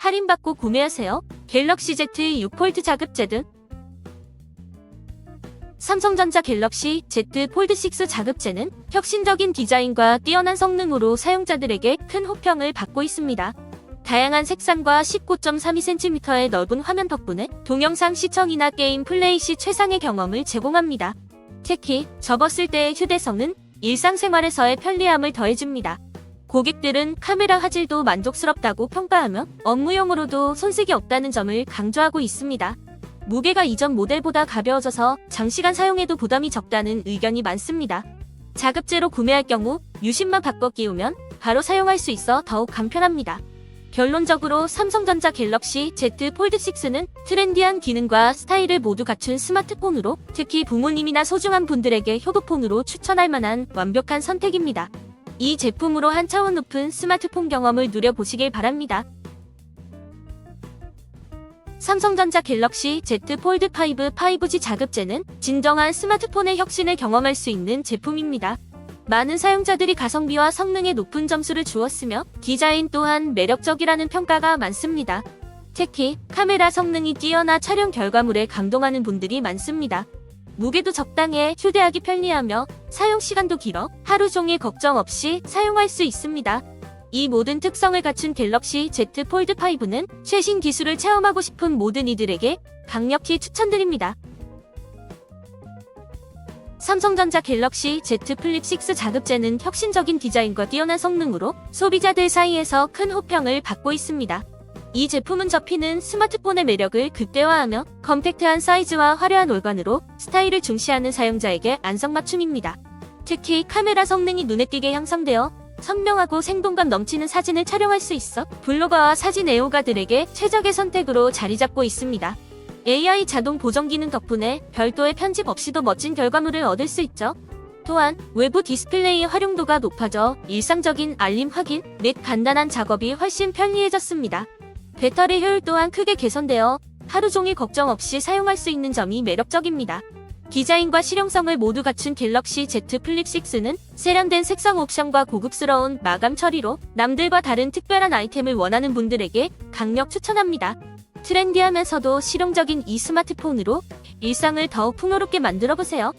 할인받고 구매하세요. 갤럭시 Z 6 폴드 자급제 등 삼성전자 갤럭시 Z 폴드 6 자급제는 혁신적인 디자인과 뛰어난 성능으로 사용자들에게 큰 호평을 받고 있습니다. 다양한 색상과 19.32cm의 넓은 화면 덕분에 동영상 시청이나 게임 플레이 시 최상의 경험을 제공합니다. 특히 접었을 때의 휴대성은 일상생활에서의 편리함을 더해줍니다. 고객들은 카메라 화질도 만족스럽다고 평가하며 업무용으로도 손색이 없다는 점을 강조하고 있습니다. 무게가 이전 모델보다 가벼워져서 장시간 사용해도 부담이 적다는 의견이 많습니다. 자급제로 구매할 경우 유심만 바꿔 끼우면 바로 사용할 수 있어 더욱 간편합니다. 결론적으로 삼성전자 갤럭시 Z 폴드 6는 트렌디한 기능과 스타일을 모두 갖춘 스마트폰으로 특히 부모님이나 소중한 분들에게 효도폰으로 추천할 만한 완벽한 선택입니다. 이 제품으로 한 차원 높은 스마트폰 경험을 누려보시길 바랍니다. 삼성전자 갤럭시 Z 폴드 5 5G 자급제는 진정한 스마트폰의 혁신을 경험할 수 있는 제품입니다. 많은 사용자들이 가성비와 성능에 높은 점수를 주었으며 디자인 또한 매력적이라는 평가가 많습니다. 특히 카메라 성능이 뛰어나 촬영 결과물에 감동하는 분들이 많습니다. 무게도 적당해 휴대하기 편리하며 사용 시간도 길어 하루 종일 걱정 없이 사용할 수 있습니다. 이 모든 특성을 갖춘 갤럭시 Z 폴드 5는 최신 기술을 체험하고 싶은 모든 이들에게 강력히 추천드립니다. 삼성전자 갤럭시 Z 플립 6 자급제는 혁신적인 디자인과 뛰어난 성능으로 소비자들 사이에서 큰 호평을 받고 있습니다. 이 제품은 접히는 스마트폰의 매력을 극대화하며 컴팩트한 사이즈와 화려한 올관으로 스타일을 중시하는 사용자에게 안성맞춤입니다. 특히 카메라 성능이 눈에 띄게 향상되어 선명하고 생동감 넘치는 사진을 촬영할 수 있어 블로거와 사진 애호가들에게 최적의 선택으로 자리 잡고 있습니다. AI 자동 보정 기능 덕분에 별도의 편집 없이도 멋진 결과물을 얻을 수 있죠. 또한 외부 디스플레이의 활용도가 높아져 일상적인 알림 확인 및 간단한 작업이 훨씬 편리해졌습니다. 배터리 효율 또한 크게 개선되어 하루 종일 걱정 없이 사용할 수 있는 점이 매력적입니다. 디자인과 실용성을 모두 갖춘 갤럭시 Z 플립 6는 세련된 색상 옵션과 고급스러운 마감 처리로 남들과 다른 특별한 아이템을 원하는 분들에게 강력 추천합니다. 트렌디하면서도 실용적인 이 스마트폰으로 일상을 더욱 풍요롭게 만들어 보세요.